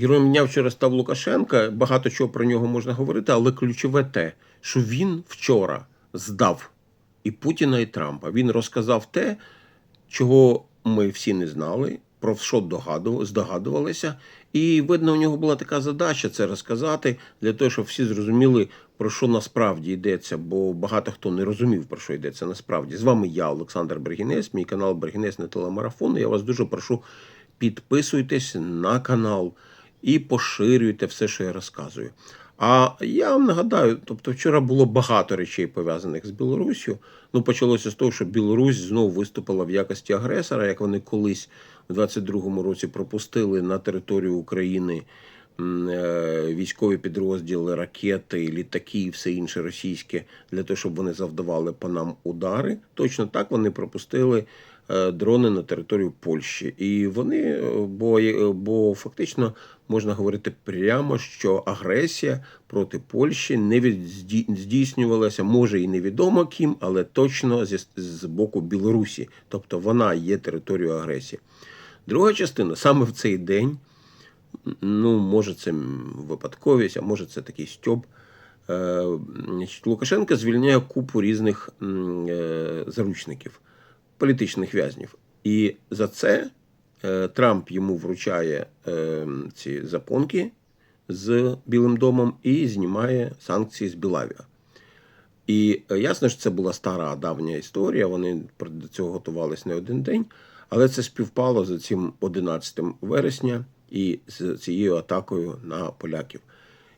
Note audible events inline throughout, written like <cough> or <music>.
Героєм дня вчора став Лукашенка. Багато чого про нього можна говорити, але ключове те, що він вчора здав і Путіна, і Трампа. Він розказав те, чого ми всі не знали, про що здогадувалися. І видно, у нього була така задача це розказати для того, щоб всі зрозуміли, про що насправді йдеться, бо багато хто не розумів, про що йдеться насправді. З вами я, Олександр Бергінець, мій канал Бергінець на телемарафон. Я вас дуже прошу, підписуйтесь на канал і поширюйте все, що я розказую. А я вам нагадаю, тобто вчора було багато речей пов'язаних з Білоруссю. Ну, почалося з того, що Білорусь знову виступила в якості агресора, як вони колись у 22-му році пропустили на територію України е, військові підрозділи, ракети, літаки і все інше російське для того, щоб вони завдавали по нам удари. Точно так вони пропустили дрони на територію Польщі. І вони, е, бо, е, бо фактично можна говорити прямо, що агресія проти Польщі не здійснювалася, може і невідомо ким, але точно зі, з боку Білорусі. Тобто вона є територією агресії. Друга частина саме в цей день, ну, може, це випадковість, а може, це такий. Е, значить, звільняє купу різних е, заручників, політичних в'язнів. І за це е, Трамп йому вручає е, ці запонки з Білим домом і знімає санкції з Білавіа. І е, ясно, що це була стара давня історія. Вони до цього готувалися не один день, але це співпало з цим 11 вересня і з цією атакою на поляків.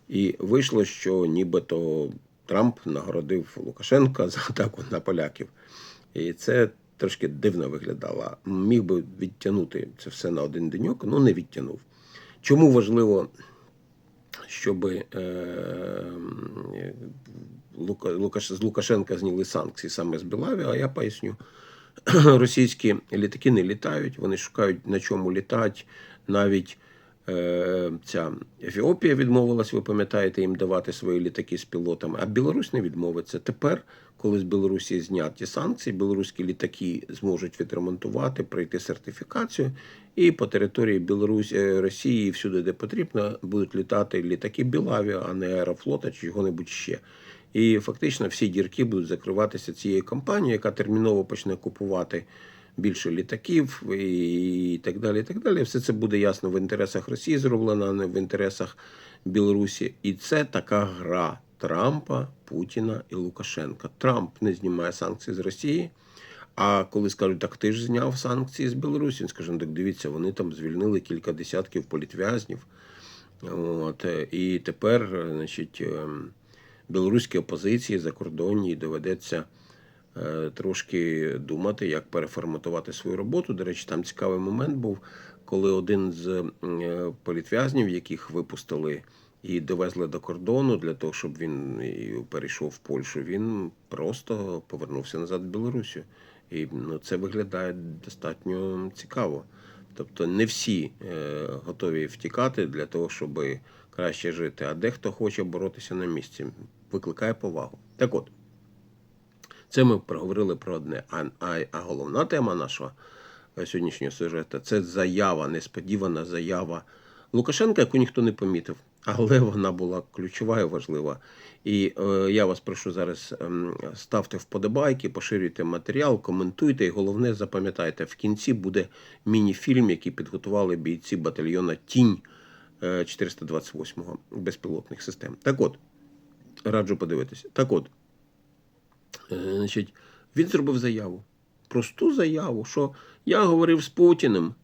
І вийшло, що нібито Трамп нагородив Лукашенка за атаку на поляків. І це трошки дивно виглядала. Міг би відтягнути це все на один деньок, ну не відтягнув. Чому важливо, щоб е, Лука, Лукаш, з Лукашенка зняли санкції саме з Білаві, а я поясню. <clears throat> Російські літаки не літають, вони шукають на чому літати. Навіть ця Ефіопія відмовилась, ви пам'ятаєте, їм давати свої літаки з пілотами, а Білорусь не відмовиться. Тепер, коли з Білорусі зняті санкції, білоруські літаки зможуть відремонтувати, пройти сертифікацію, і по території Білорусі, е, Росії, всюди, де потрібно, будуть літати літаки Білаві, а не Аерофлота чи чого-небудь ще. І фактично всі дірки будуть закриватися цією компанією, яка терміново почне купувати більше літаків і так далі. і так далі. Все це буде ясно в інтересах Росії зроблено, а не в інтересах Білорусі. І це така гра Трампа, Путіна і Лукашенка. Трамп не знімає санкції з Росії. А коли скажуть, так ти ж зняв санкції з Білорусі, він скаже, ну так дивіться, вони там звільнили кілька десятків політв'язнів. От, і тепер, значить, ем, білоруській опозиції закордонній доведеться е, трошки думати, як переформатувати свою роботу. До речі, там цікавий момент був, коли один з е, політв'язнів, яких випустили і довезли до кордону для того, щоб він перейшов в Польщу, він просто повернувся назад в Білорусі. І ну, це виглядає достатньо цікаво. Тобто не всі е, готові втікати для того, щоб краще жити, а дехто хоче боротися на місці, викликає повагу. Так от, це ми проговорили про одне. А, а, головна тема нашого е, сьогоднішнього сюжету це заява, несподівана заява Лукашенка, яку ніхто не помітив. Але вона була ключова і важлива. І е, я вас прошу зараз ем, ставте вподобайки, поширюйте матеріал, коментуйте. І головне, запам'ятайте, в кінці буде міні-фільм, який підготували бійці батальйона Тінь е, 428-го безпілотних систем. Так от, раджу подивитися. Так от, е, значить, він зробив заяву. Просту заяву, що я говорив з Путіним.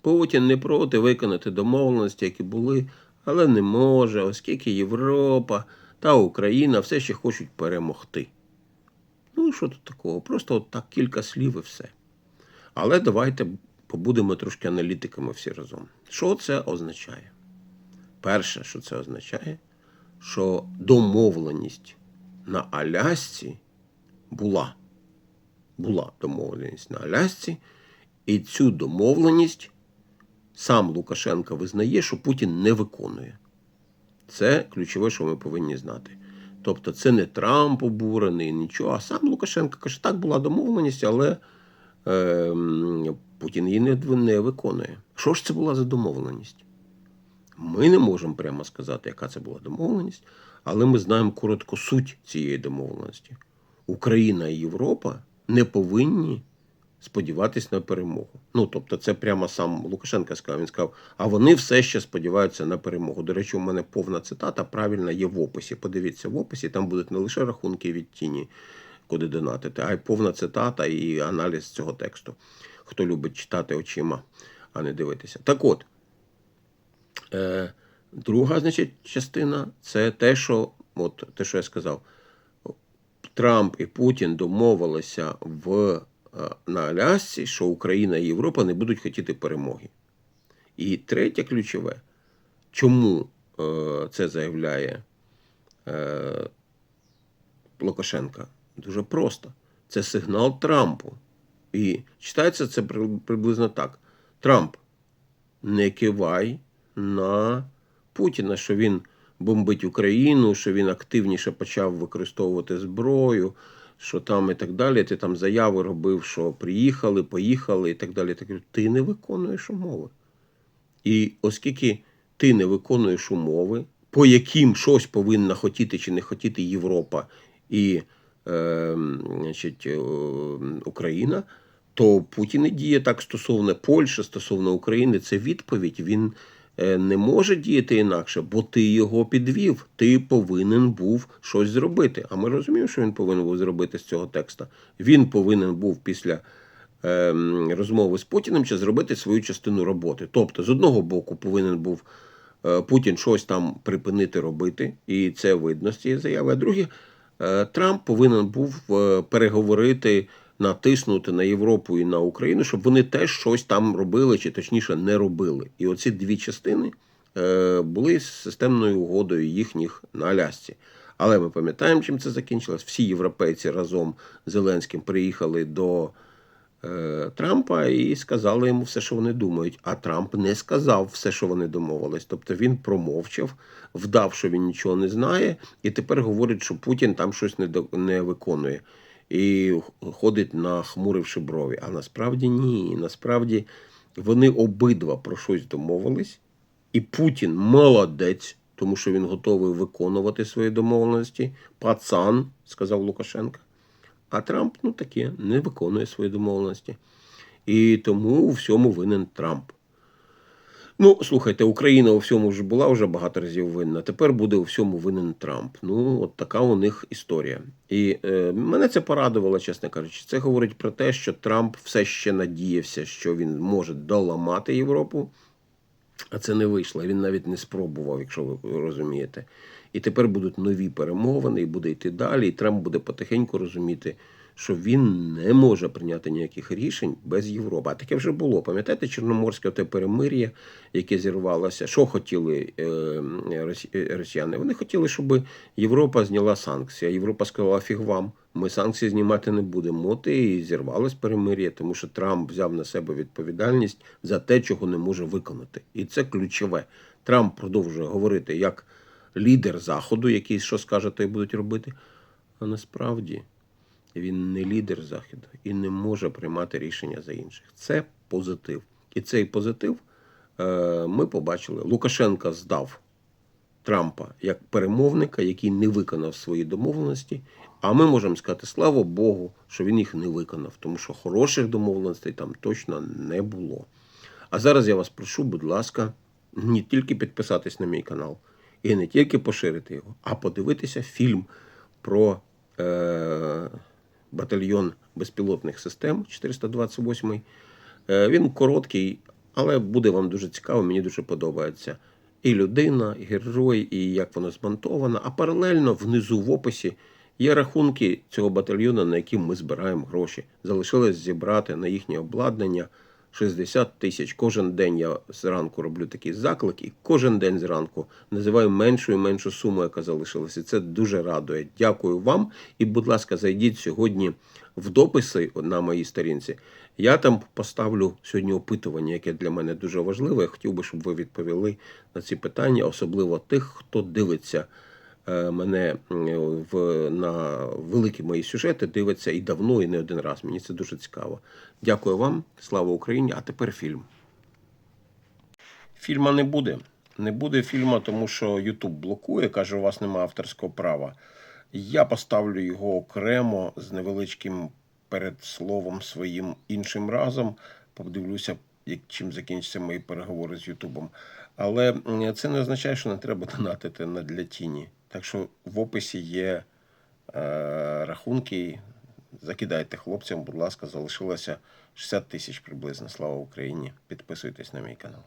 Путін не проти виконати домовленості, які були, але не може, оскільки Європа та Україна все ще хочуть перемогти. Ну що тут такого? Просто от так кілька слів і все. Але давайте побудемо трошки аналітиками всі разом. Що це означає? Перше, що це означає, що домовленість на Алясці була. Була домовленість на Алясці, і цю домовленість сам Лукашенко визнає, що Путін не виконує. Це ключове, що ми повинні знати. Тобто, це не Трамп обурений, нічого. А сам Лукашенко каже, так була домовленість, але е, Путін її не, не виконує. Що ж це була за домовленість? Ми не можемо прямо сказати, яка це була домовленість, але ми знаємо коротко суть цієї домовленості. Україна і Європа не повинні сподіватись на перемогу. Ну тобто, це прямо сам Лукашенко сказав. Він сказав, а вони все ще сподіваються на перемогу. До речі, у мене повна цитата правильна є в описі. Подивіться в описі, там будуть не лише рахунки від тіні, куди донатити, а й повна цитата і аналіз цього тексту. Хто любить читати очима, а не дивитися. Так от. Е, друга, значить, частина це те, що, от, те, що я сказав. Трамп і Путін домовилися в, е, на Алясці, що Україна і Європа не будуть хотіти перемоги. І третє ключове, чому е, це заявляє е, Лукашенка? Дуже просто. Це сигнал Трампу. І читається це приблизно так: Трамп, не кивай на Путіна, що він бомбить Україну, що він активніше почав використовувати зброю, що там і так далі. Ти там заяви робив, що приїхали, поїхали і так далі. Так, ти не виконуєш умови. І оскільки ти не виконуєш умови, по яким щось повинна хотіти чи не хотіти Європа і е, значить, е, Україна, то Путін і діє так стосовно Польщі, стосовно України. Це відповідь. Він не може діяти інакше, бо ти його підвів. Ти повинен був щось зробити. А ми розуміємо, що він повинен був зробити з цього текста. Він повинен був після ем, розмови з Путіним чи зробити свою частину роботи. Тобто, з одного боку, повинен був е, Путін щось там припинити робити, і це видно з цієї заяви. А друге, е, Трамп повинен був е, переговорити, натиснути на Європу і на Україну, щоб вони теж щось там робили, чи точніше не робили. І оці дві частини е, були системною угодою їхніх на Алясці. Але ми пам'ятаємо, чим це закінчилось. Всі європейці разом з Зеленським приїхали до е, Трампа і сказали йому все, що вони думають. А Трамп не сказав все, що вони домовились. Тобто він промовчав, вдав, що він нічого не знає, і тепер говорить, що Путін там щось не, до- не виконує. І ходить нахмуривши брові. А насправді ні. Насправді вони обидва про щось домовились, і Путін молодець, тому що він готовий виконувати свої домовленості. Пацан, сказав Лукашенко. А Трамп, ну таке, не виконує свої домовленості. І тому у всьому винен Трамп. Ну, слухайте, Україна у всьому вже була вже багато разів винна. Тепер буде у всьому винен Трамп. Ну, от така у них історія. І е, мене це порадувало, чесно кажучи. Це говорить про те, що Трамп все ще надіявся, що він може доламати Європу. А це не вийшло. Він навіть не спробував, якщо ви розумієте. І тепер будуть нові перемовини, і буде йти далі. І Трамп буде потихеньку розуміти, що він не може прийняти ніяких рішень без Європи. А таке вже було. Пам'ятаєте, Чорноморське те перемир'я, яке зірвалося? Що хотіли е, е, росіяни? Вони хотіли, щоб Європа зняла санкції. Європа сказала, фіг вам, ми санкції знімати не будемо. От і зірвалось перемир'я, тому що Трамп взяв на себе відповідальність за те, чого не може виконати. І це ключове. Трамп продовжує говорити як лідер Заходу, який що скаже, то й будуть робити. А насправді він не лідер Заходу і не може приймати рішення за інших. Це позитив. І цей позитив е, ми побачили. Лукашенка здав Трампа як перемовника, який не виконав свої домовленості. А ми можемо сказати, слава Богу, що він їх не виконав, тому що хороших домовленостей там точно не було. А зараз я вас прошу, будь ласка, не тільки підписатись на мій канал і не тільки поширити його, а подивитися фільм про е, батальйон безпілотних систем 428. Е, він короткий, але буде вам дуже цікаво, мені дуже подобається. І людина, і герой, і як воно змонтовано. А паралельно внизу в описі є рахунки цього батальйону, на які ми збираємо гроші. Залишилось зібрати на їхнє обладнання 60 тисяч. Кожен день я зранку роблю такий заклик, і кожен день зранку називаю меншу і меншу суму, яка залишилася. Це дуже радує. Дякую вам. І, будь ласка, зайдіть сьогодні в дописи на моїй сторінці. Я там поставлю сьогодні опитування, яке для мене дуже важливе. Я хотів би, щоб ви відповіли на ці питання, особливо тих, хто дивиться мене в, на великі мої сюжети, дивиться і давно, і не один раз. Мені це дуже цікаво. Дякую вам, слава Україні! А тепер фільм. Фільма не буде. Не буде фільму, тому що YouTube блокує, каже, у вас немає авторського права. Я поставлю його окремо з невеличким передсловом своїм іншим разом. Подивлюся, чим закінчаться мої переговори з Ютубом. Але це не означає, що не треба донатити на для тіні. Так що в описі є е, рахунки. Закидайте хлопцям, будь ласка, залишилося 60 тисяч приблизно. Слава Україні! Підписуйтесь на мій канал.